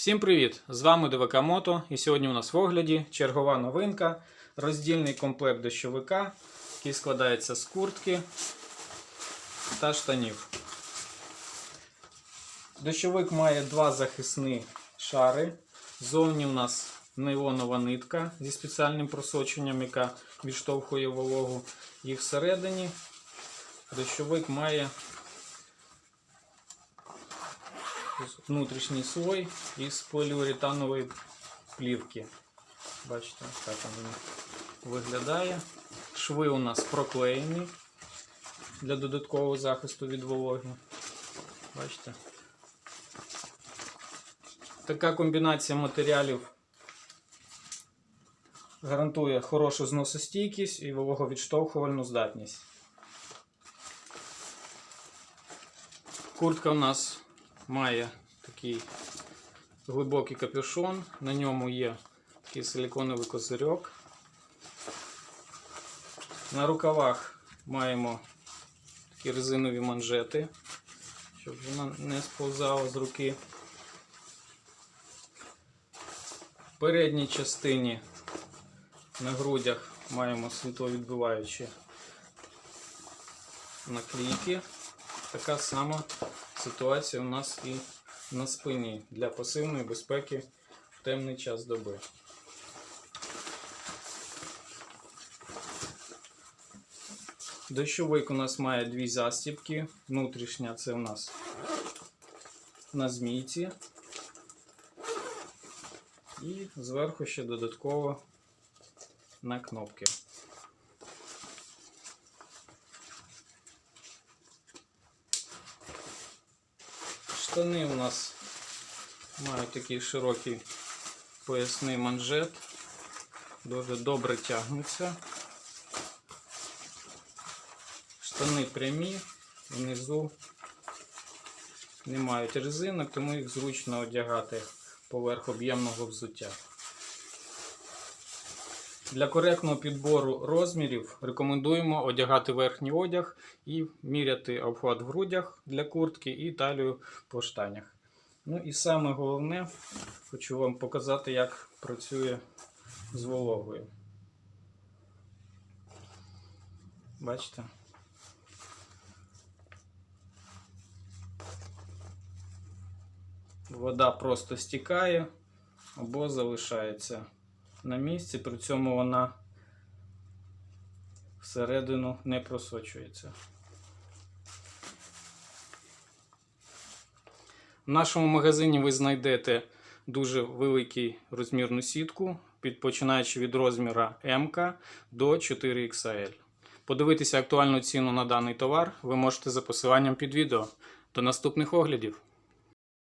Всім привіт! З вами ДВК Мото і сьогодні у нас в огляді чергова новинка, роздільний комплект дощовика, який складається з куртки та штанів. Дощовик має два захисні шари. Зовні у нас нейлонова нитка зі спеціальним просоченням, яка відштовхує вологу. І всередині дощовик має внутрішній слой із поліуретанової плівки. Бачите, так він виглядає. Шви у нас проклеєні для додаткового захисту від вологи. Бачите? Така комбінація матеріалів гарантує хорошу зносостійкість і вологовідштовхувальну здатність. Куртка у нас має такий глибокий капюшон, на ньому є такий силіконовий козирьок. На рукавах маємо такі резинові манжети, щоб вона не сповзала з руки. В передній частині на грудях маємо світловідбиваючі наклейки. Така сама ситуація у нас і на спині для пасивної безпеки в темний час доби. Дощовик у нас має дві застібки. Внутрішня це у нас на змійці. І зверху ще додатково на кнопки. Штани у нас мають такий широкий поясний манжет, дуже добре тягнуться. Штани прямі, внизу не мають резинок, тому їх зручно одягати поверх об'ємного взуття. Для коректного підбору розмірів рекомендуємо одягати верхній одяг і міряти обхват в грудях для куртки і талію по штанях. Ну і саме головне, хочу вам показати, як працює з вологою. Бачите? Вода просто стікає або залишається на місці, при цьому вона всередину не просочується. В нашому магазині ви знайдете дуже великий розмірну сітку, починаючи від розміра М до 4XL. Подивитися актуальну ціну на даний товар ви можете за посиланням під відео. До наступних оглядів!